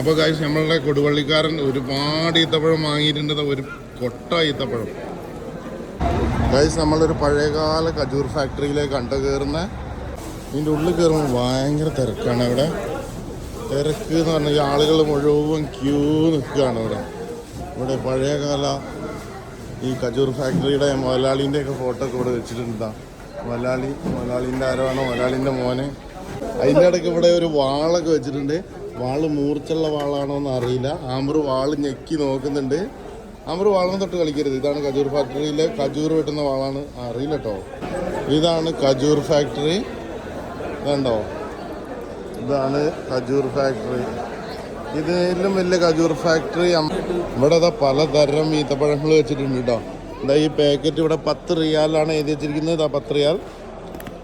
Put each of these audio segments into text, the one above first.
അപ്പോൾ കാശ് നമ്മളുടെ കൊടുവള്ളിക്കാരൻ ഒരുപാട് ഈത്തപ്പഴം വാങ്ങിയിട്ടുണ്ട്. ഒരു കൊട്ട ഈത്തപ്പഴം. കാശ് നമ്മളൊരു പഴയകാല കജൂർ ഫാക്ടറിയിലേക്ക് കണ്ടു കയറുന്ന ഇതിന്റെ ഉള്ളിൽ കയറുമ്പോൾ ഭയങ്കര തിരക്കാണ് അവിടെ. തിരക്ക് എന്ന് പറഞ്ഞാൽ ഈ ആളുകൾ മുഴുവൻ ക്യൂ നിൽക്കുകയാണ് അവിടെ. ഇവിടെ പഴയകാല ഈ കജൂർ ഫാക്ടറിയുടെ മുതലാളിന്റെയൊക്കെ ഫോട്ടോ ഒക്കെ ഇവിടെ വെച്ചിട്ടുണ്ട് മുതലാളി മുതലാളിന്റെ ആരാണോ? മുതലാളിന്റെ മോനെ. അതിന്റെ ഇടയ്ക്ക് ഇവിടെ ഒരു വാളൊക്കെ വെച്ചിട്ടുണ്ട്. വാൾ മൂർച്ചുള്ള വാളാണോ എന്ന് അറിയില്ല. ആമർ വാൾ ഞെക്കി നോക്കുന്നുണ്ട്. ആമർ വാളം തൊട്ട് കളിക്കരുത്. ഇതാണ് കജൂർ ഫാക്ടറിയിലെ കജൂർ വെട്ടുന്ന വാളാണ്. അറിയില്ല കേട്ടോ ഇതാണ് കജൂർ ഫാക്ടറി. ഇതുണ്ടോ? ഇതാണ് കജൂർ ഫാക്ടറി. ഇതിലും വലിയ കജൂർ ഫാക്ടറി. ഇവിടെ ദാ പലതരം ഈത്തപ്പഴങ്ങൾ വെച്ചിട്ടുണ്ട് കേട്ടോ ഇതാ ഈ പാക്കറ്റ് ഇവിടെ പത്ത് റിയാലാണ് എഴുതി വെച്ചിരിക്കുന്നത്. ഇതാ പത്ത് റിയാൽ.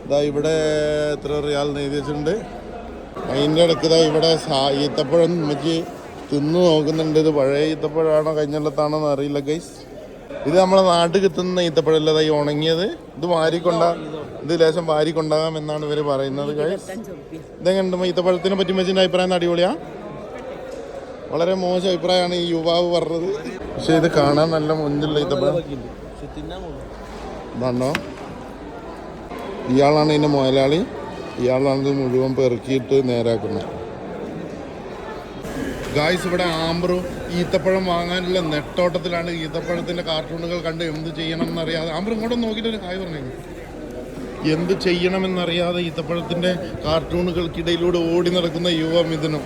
ഇതാ ഇവിടെ എത്ര റിയാലെന്ന് എഴുതി വെച്ചിട്ടുണ്ട്. അതിന്റെ ഇടയ്ക്ക് ഇവിടെ ഈത്തപ്പഴം വെച്ച് തിന്നു നോക്കുന്നുണ്ട്. ഇത് പഴയ ഈത്തപ്പഴമാണോ കഴിഞ്ഞല്ലത്താണോ എന്ന് അറിയില്ല ഗൈസ് ഇത് നമ്മളെ നാട്ടിൽ കിട്ടുന്ന ഈത്തപ്പഴമല്ല ഈ ഉണങ്ങിയത്? ഇത് വാരിക്കൊണ്ടാ ഇത് ലേശം വാരിക്കൊണ്ടാകാം എന്നാണ് ഇവർ പറയുന്നത് ഗൈസ് ഇതെങ്ങനെ ഈത്തപ്പഴത്തിനെ പറ്റി വെച്ചിന്റെ അഭിപ്രായം അടിപൊളിയാ? വളരെ മോശം അഭിപ്രായമാണ് ഈ യുവാവ് പറഞ്ഞത്. പക്ഷെ ഇത് കാണാൻ നല്ല മുഞ്ചുള്ള ഈത്തപ്പഴം. ഇതാണോ? ഇയാളാണ് ഇതിന്റെ മുതലാളി. ഇയാളാണ് ഇത് മുഴുവൻ പെറുക്കിയിട്ട് നേരാക്കുന്നത് ഗായ്സ് ഇവിടെ ആമ്പറും ഈത്തപ്പഴം വാങ്ങാനുള്ള നെട്ടോട്ടത്തിലാണ് ഈത്തപ്പഴത്തിന്റെ കാർട്ടൂണുകൾ കണ്ട് എന്ത് ചെയ്യണം എന്നറിയാതെ ആമ്പർ ഇങ്ങോട്ട് നോക്കിയിട്ട് ഒരു കായ് പറഞ്ഞു എന്ത് ചെയ്യണമെന്നറിയാതെ ഈത്തപ്പഴത്തിന്റെ കാർട്ടൂണുകൾക്കിടയിലൂടെ ഓടി നടക്കുന്ന യുവ മിഥുനം